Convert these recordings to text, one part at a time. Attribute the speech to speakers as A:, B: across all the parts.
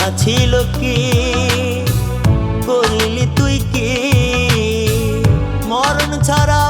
A: কথা ছিল কি? করলি তুই কি? মরণ ছাড়া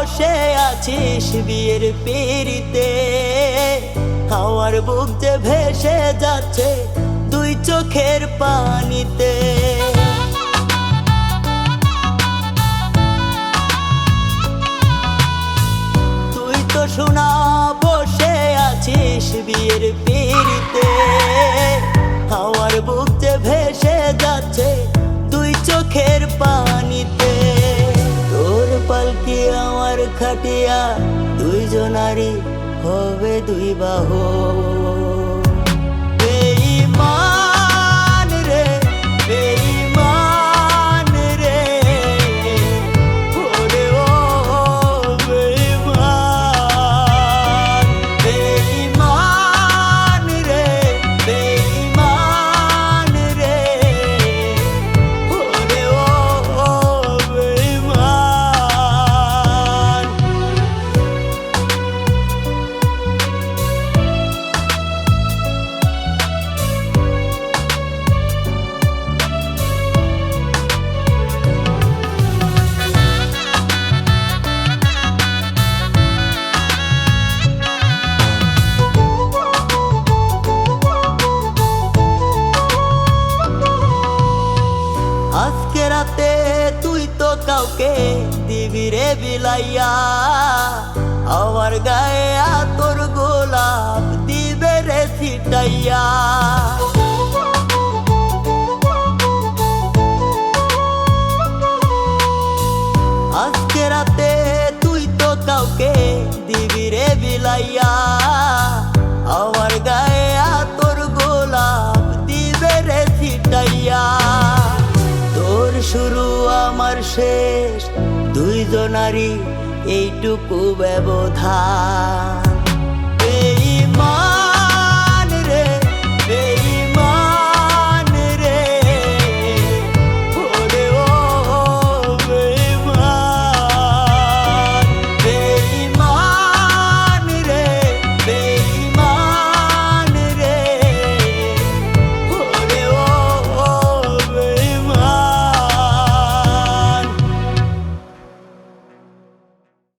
A: বসে আছিস বিয়ের পিড়িতে? আমার বুক যে ভেসে যাচ্ছে দুই চোখের পানিতে। তুই তো শোনা, বসে আছিস বিয়ের পিড়িতে। খাটিয়া দুইজনারই হবে দুই বাহু। কাউকে দিবি রে বিলাইয়া? আমার গায়ে তোর গোলাপ দিবে রে ছিটাইয়া। আজকে রাতে নারী এইটুকু ব্যবধান।